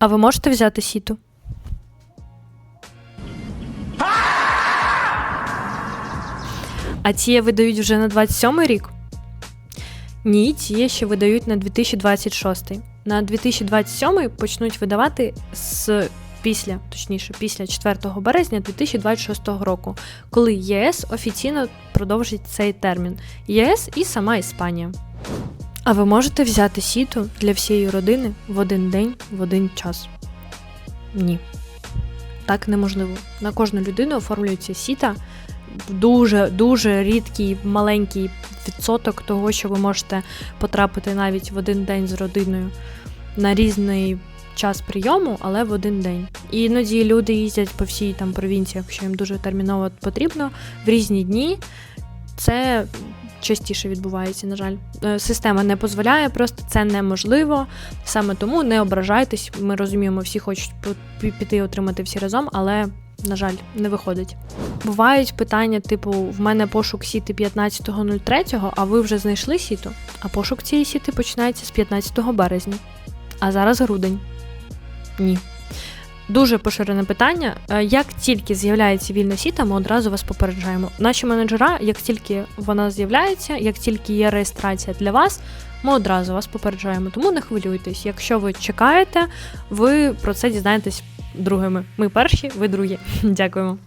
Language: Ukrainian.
А ви можете взяти сіту? А ці видають вже на 27 рік? Ні, ці ще видають на 2026. На 2027 почнуть видавати з після, точніше, після 4 березня 2026 року, коли ЄС офіційно продовжить цей термін. ЄС і сама Іспанія. А ви можете взяти сіту для всієї родини в один день, в один час? Ні. Так неможливо. На кожну людину оформлюється сіта. Дуже дуже рідкий маленький відсоток того, що ви можете потрапити навіть в один день з родиною на різний час прийому, але в один день. І іноді люди їздять по всій там провінції, якщо їм дуже терміново потрібно, в різні дні. Це частіше відбувається, на жаль. Е, Система не дозволяє, просто це неможливо. Саме тому не ображайтесь. Ми розуміємо, всі хочуть піти отримати всі разом, але. На жаль, не виходить. Бувають питання, типу, в мене пошук сіти 15.03, а ви вже знайшли сіту, а пошук цієї сіти починається з 15 березня. А зараз грудень. Ні. Дуже поширене питання. Е, Як тільки з'являється вільна сіта, ми одразу вас попереджаємо. Наші менеджера, як тільки вона з'являється, як тільки є реєстрація для вас, ми одразу вас попереджаємо. Тому не хвилюйтесь. Якщо ви чекаєте, ви про це дізнаєтесь другими. Ми перші, ви другі. Дякуємо.